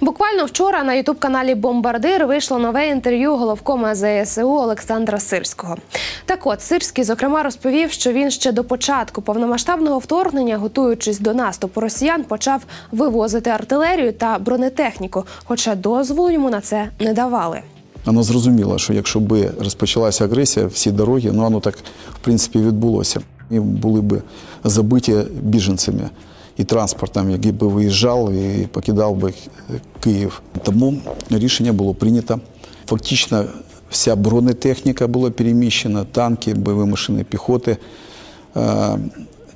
Буквально вчора на ютуб-каналі Бомбардир вийшло нове інтерв'ю головкома ЗСУ Олександра Сирського. Так от Сирський, зокрема, розповів, що він ще до початку повномасштабного вторгнення, готуючись до наступу росіян, почав вивозити артилерію та бронетехніку, хоча дозволу йому на це не давали. Воно зрозуміло, що якщо би розпочалася агресія, всі дороги, ну воно так в принципі відбулося. І були б забиті біженцями і транспортом, який би виїжджав і покидав би Київ. Тому рішення було прийнято. Фактично вся бронетехніка була переміщена, танки, бойові машини піхоти, е,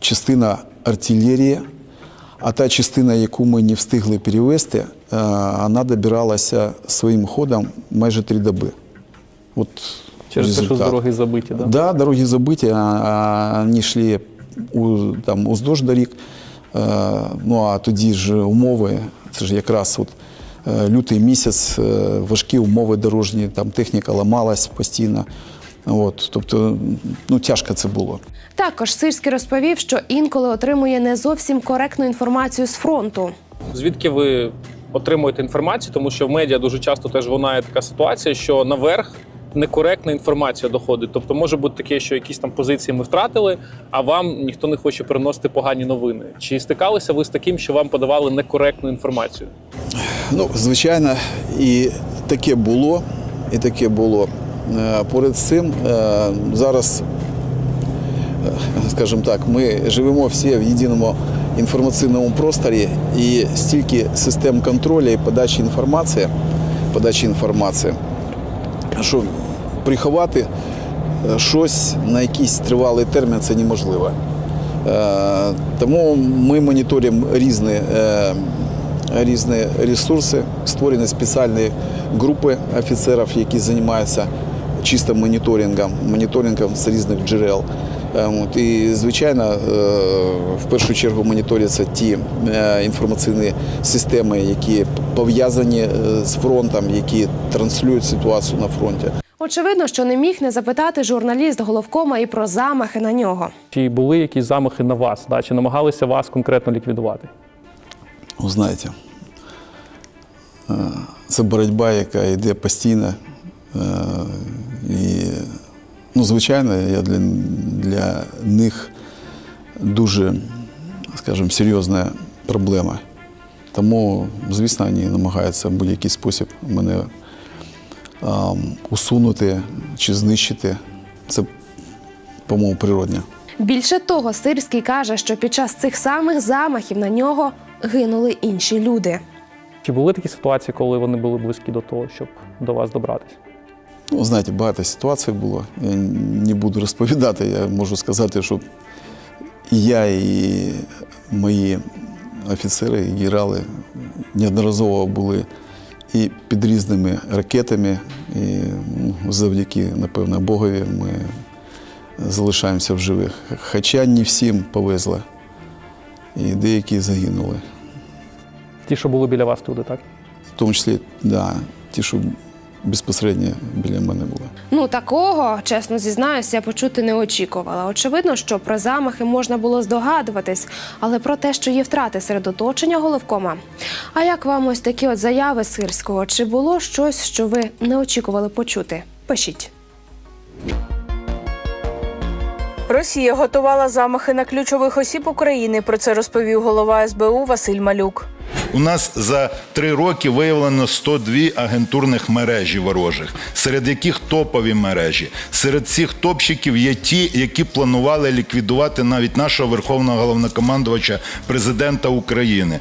частина артилерії. А та частина, яку ми не встигли перевезти, е, вона добиралася своїм ходом майже три доби. От Через те, що дороги забиті, да? Да, дороги забиті, а, а вони йшли у, там, уздовж доріг. Е, ну а тоді ж умови, це ж якраз от, е, лютий місяць, е, важкі умови дорожні, там техніка ламалась постійно. От, тобто, ну, тяжко це було. Також Сирський розповів, що інколи отримує не зовсім коректну інформацію з фронту. Звідки ви отримуєте інформацію? Тому що в медіа дуже часто теж лунає така ситуація, що наверх некоректна інформація доходить. Тобто може бути таке, що якісь там позиції ми втратили, а вам ніхто не хоче приносити погані новини. Чи стикалися ви з таким, що вам подавали некоректну інформацію? Ну, звичайно, і таке було, і таке було. Е, Поряд з цим е, зараз, е, скажімо так, ми живемо всі в єдиному інформаційному просторі і стільки систем контролю і подачі інформації, подачі інформації, що приховати е, щось на якийсь тривалий термін це неможливо. Е, Тому ми моніторимо різні, е, різні ресурси, створені спеціальні групи офіцерів, які займаються чисто моніторингом, моніторингом з різних джерел. І, звичайно, в першу чергу моніторяться ті інформаційні системи, які пов'язані е, з фронтом, які транслюють ситуацію на фронті. Очевидно, що не міг не запитати журналіст головкома і про замахи на нього. Чи були якісь замахи на вас? Да? Чи намагалися вас конкретно ліквідувати? Ви знаєте, е, це боротьба, яка йде постійно. Е, І, ну, звичайно, я для, для них дуже, скажімо, серйозна проблема. Тому, звісно, вони намагаються в будь-який спосіб мене усунути чи знищити. Це, по-моєму, природне. Більше того, Сирський каже, що під час цих самих замахів на нього гинули інші люди. Чи були такі ситуації, коли вони були близькі до того, щоб до вас добратися? Ну, знаєте, багато ситуацій було. Я не буду розповідати. Я можу сказати, що і я, і мої офіцери, і генерали неодноразово були і під різними ракетами. І ну, завдяки, напевно, Богові ми залишаємося в живих. Хоча не всім повезло. І деякі загинули. Ті, що були біля вас туди, так? В тому числі, да, ті, що безпосередньо біля мене були. Ну такого, чесно зізнаюся, я почути не очікувала. Очевидно, що про замахи можна було здогадуватись, але про те, що є втрати серед оточення головкома. А як вам ось такі от заяви Сирського? Чи було щось, що ви не очікували почути? Пишіть. Росія готувала замахи на ключових осіб України. Про це розповів голова СБУ Василь Малюк. У нас за три роки виявлено 102 агентурних мережі ворожих, серед яких топові мережі. Серед цих топщиків є ті, які планували ліквідувати навіть нашого верховного головнокомандувача президента України.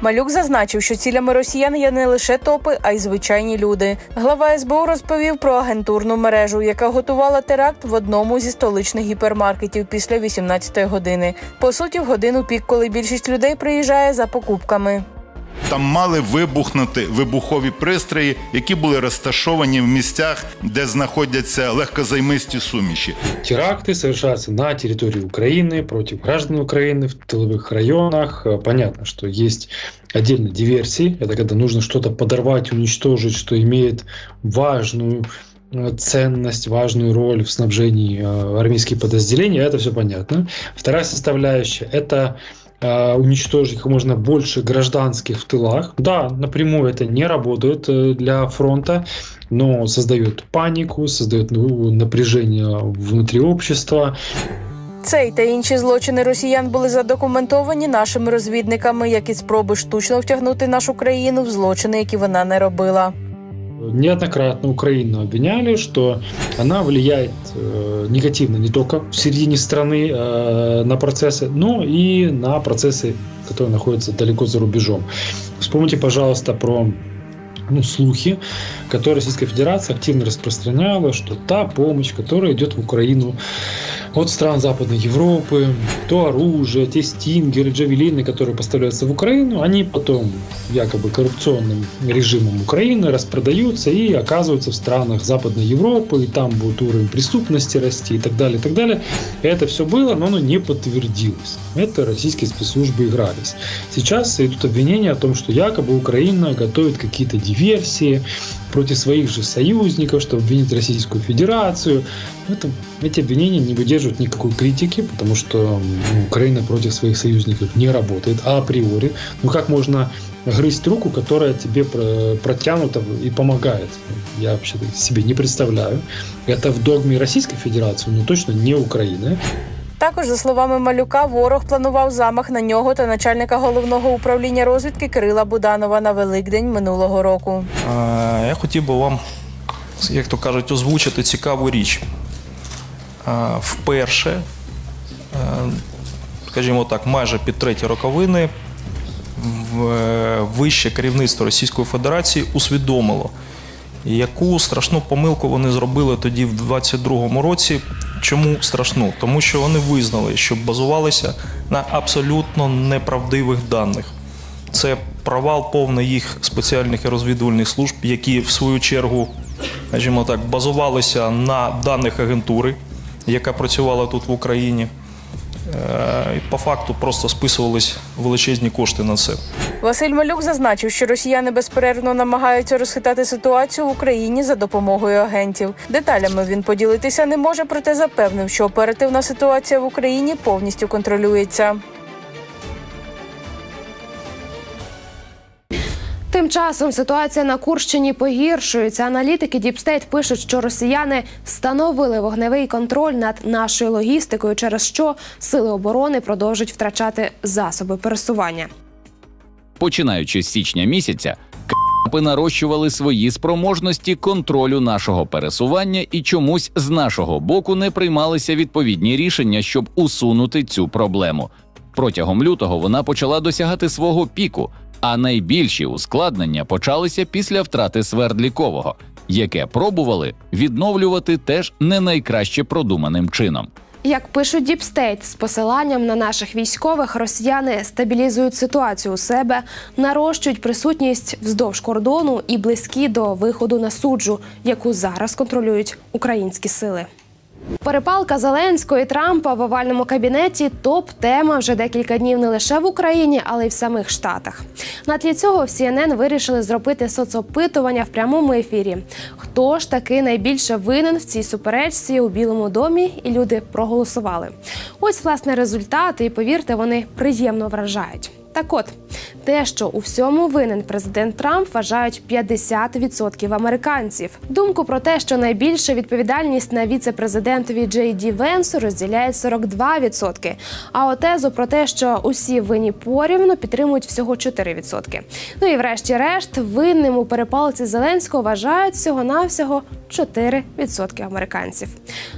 Малюк зазначив, що цілями росіян є не лише топи, а й звичайні люди. Глава СБУ розповів про агентурну мережу, яка готувала теракт в одному зі столичних гіпермаркетів після 18-ї години. По суті, в годину пік, коли більшість людей приїжджає за покупками. Там мали вибухнути вибухові пристрої, які були розташовані в місцях, де знаходяться легкозаймисті суміші. Теракты совершаются на территории Украины против граждан Украины в тыловых районах. Э, Понятно, что есть отдельно диверсии. Это когда нужно что-то подорвать, уничтожить, что имеет важную э, ценность, важную роль в снабжении э, армейских подразделений. Это все понятно. Вторая составляющая – это э, уничтожить как можно больше гражданских в тылах. Да, напрямую это не работает э, для фронта, но создает панику, создает ну, напряжение внутри общества. Цей та інші злочини росіян були задокументовані нашими розвідниками, як і спроби штучно втягнути нашу країну в злочини, які вона не робила. Неоднократно Украину обвиняли, что она влияет э, негативно не только в середине страны э, на процессы, но и на процессы, которые находятся далеко за рубежом. Вспомните, пожалуйста, про ну, слухи, которые Российская Федерация активно распространяла, что та помощь, которая идет в Украину от стран Западной Европы, то оружие, те стингеры, джавелины, которые поставляются в Украину, они потом якобы коррупционным режимом Украины распродаются и оказываются в странах Западной Европы, и там будет уровень преступности расти и так далее, и так далее. Это все было, но оно не подтвердилось. Это российские спецслужбы игрались. Сейчас идут обвинения о том, что якобы Украина готовит какие-то диверсии против своих же союзников, чтобы обвинить Российскую Федерацию. Это, эти обвинения не выдерживают никакой критики, потому что ну, Украина против своих союзников не работает а априори. Ну как можно грызть руку, которая тебе про- протянута и помогает? Я вообще себе не представляю. Это в догме Российской Федерации, но точно не Украины. Також, за словами Малюка, ворог планував замах на нього та начальника головного управління розвідки Кирила Буданова на Великдень минулого року. Я хотів би вам, як то кажуть, озвучити цікаву річ. Вперше, скажімо так, майже під треті роковини вище керівництво Російської Федерації усвідомило, яку страшну помилку вони зробили тоді в 22-му році. Чому страшну? Тому що вони визнали, що базувалися на абсолютно неправдивих даних. Це провал повний їх спеціальних і розвідувальних служб, які в свою чергу, скажімо так, базувалися на даних агентури, яка працювала тут в Україні. Е, по факту просто списувались величезні кошти на це. Василь Малюк зазначив, що росіяни безперервно намагаються розхитати ситуацію в Україні за допомогою агентів. Деталями він поділитися не може, проте запевнив, що оперативна ситуація в Україні повністю контролюється. Тим часом ситуація на Курщині погіршується. Аналітики Діпстейт пишуть, що росіяни встановили вогневий контроль над нашою логістикою, через що сили оборони продовжують втрачати засоби пересування. Починаючи з січня місяця, КАПи нарощували свої спроможності контролю нашого пересування і чомусь з нашого боку не приймалися відповідні рішення, щоб усунути цю проблему. Протягом лютого вона почала досягати свого піку, а найбільші ускладнення почалися після втрати Свердлікового, яке пробували відновлювати теж не найкраще продуманим чином. Як пишуть Діпстейт, з посиланням на наших військових, росіяни стабілізують ситуацію у себе, нарощують присутність вздовж кордону і близькі до виходу на суджу, яку зараз контролюють українські сили. Перепалка Зеленського і Трампа в овальному кабінеті топ-тема вже декілька днів не лише в Україні, але й в самих Штатах. На тлі цього в CNN вирішили зробити соцопитування в прямому ефірі. Хто ж таки найбільше винен в цій суперечці у Білому домі? І люди проголосували. Ось власне результати, і повірте, вони приємно вражають. Так от, те, що у всьому винен президент Трамп, вважають 50% американців. Думку про те, що найбільша відповідальність на віце-президентові Джей Ді Венсу розділяють 42%. А от тезу про те, що усі винні порівну, підтримують всього 4%. Ну і врешті-решт, винним у перепалці Зеленського вважають всього-навсього 4% американців.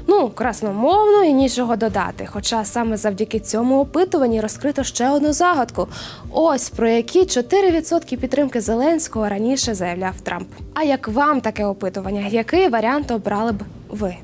Ну, красномовно і нічого додати. Хоча саме завдяки цьому опитуванні розкрито ще одну загадку. Ось про які 4% підтримки Зеленського раніше заявляв Трамп. А як вам таке опитування? Який варіант обрали б ви?